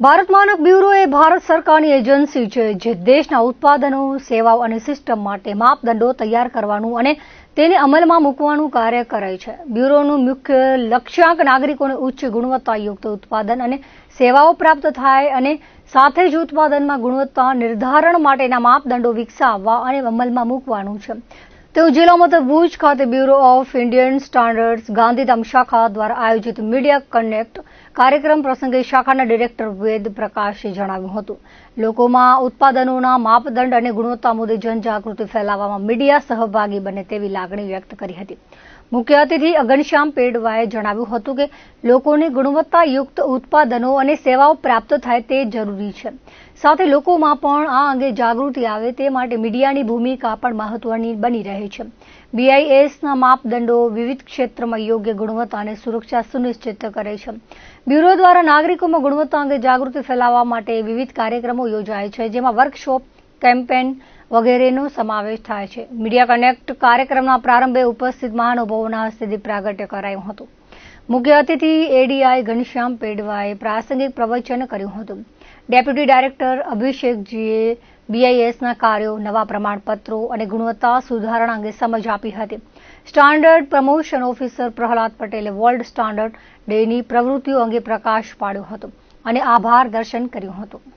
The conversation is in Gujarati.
ભારત માનક બ્યુરો એ ભારત સરકારની એજન્સી છે, જે દેશના ઉત્પાદનો, સેવાઓ અને સિસ્ટમ માટે માપદંડો તૈયાર કરવાનું અને તેને અમલમાં મૂકવાનું કાર્ય કરે છે. બ્યુરોનું મુખ્ય લક્ષ્યાંક નાગરિકોને ઉચ્ચ ગુણવત્તાયુક્ત ઉત્પાદન અને સેવાઓ પ્રાપ્ત થાય અને સાથે જ ઉત્પાદનમાં ગુણવત્તા નિર્ધારણ માટેના માપદંડો વિકસાવવા અને અમલમાં મૂકવાનું છે. તેવું જિલ્લા મથક ભુજ ખાતે bureau of Indian standards Gandhidham શાખા દ્વારા આયોજિત મીડિયા કનેક્ટ કાર્યક્રમ પ્રસંગે શાખાના ડિરેક્ટર વેદ પ્રકાશે જણાવ્યું હતું. લોકોમાં ઉત્પાદનોના માપદંડ અને ગુણવત્તા મુદ્દે જનજાગૃતિ ફેલાવવામાં મીડિયા સહભાગી બને તેવી લાગણી વ્યક્ત કરી હતી. મુખ્ય અતિથિ અગનશ્યામ પેડવાએ જણાવ્યું હતું કે લોકોને ગુણવત્તાયુક્ત ઉત્પાદનો અને સેવાઓ પ્રાપ્ત થાય તે જરૂરી છે. સાથે લોકોમાં પણ આ અંગે જાગૃતિ આવે તે માટે મીડિયાની ભૂમિકા પણ મહત્વની બની રહે છે. બીઆઈએસના માપદંડો વિવિધ ક્ષેત્રમાં યોગ્ય ગુણવત્તા અને સુરક્ષા સુનિશ્ચિત કરે છે. બ્યુરો દ્વારા નાગરિકોમાં ગુણવત્તા અંગે જાગૃતિ ફેલાવવા માટે વિવિધ કાર્યક્રમો યોજાય છે, જેમાં વર્કશોપ, કેમ્પેન વગેરેનો સમાવેશ થાય છે. મીડિયા કનેક્ટ કાર્યક્રમના પ્રારંભે ઉપસ્થિત મહાનુભાવોના હસ્તે પ્રાગટ્ય કરાયું હતું. મુખ્ય અતિથિ એડીઆઈ ઘનશ્યામ પેડવાએ પ્રાસંગિક પ્રવચન કર્યું હતું. ડેપ્યુટી ડાયરેક્ટર અભિષેકજીએ બીઆઈએસના કાર્યો, નવા પ્રમાણપત્રો અને ગુણવત્તા સુધારણા અંગે સમજ આપી હતી. સ્ટાન્ડર્ડ પ્રમોશન ઓફિસર પ્રહલાદ પટેલે વર્લ્ડ સ્ટાન્ડર્ડ ડેની પ્રવૃત્તિઓ અંગે પ્રકાશ પાડ્યો હતો અને આભાર દર્શન કર્યું હતું.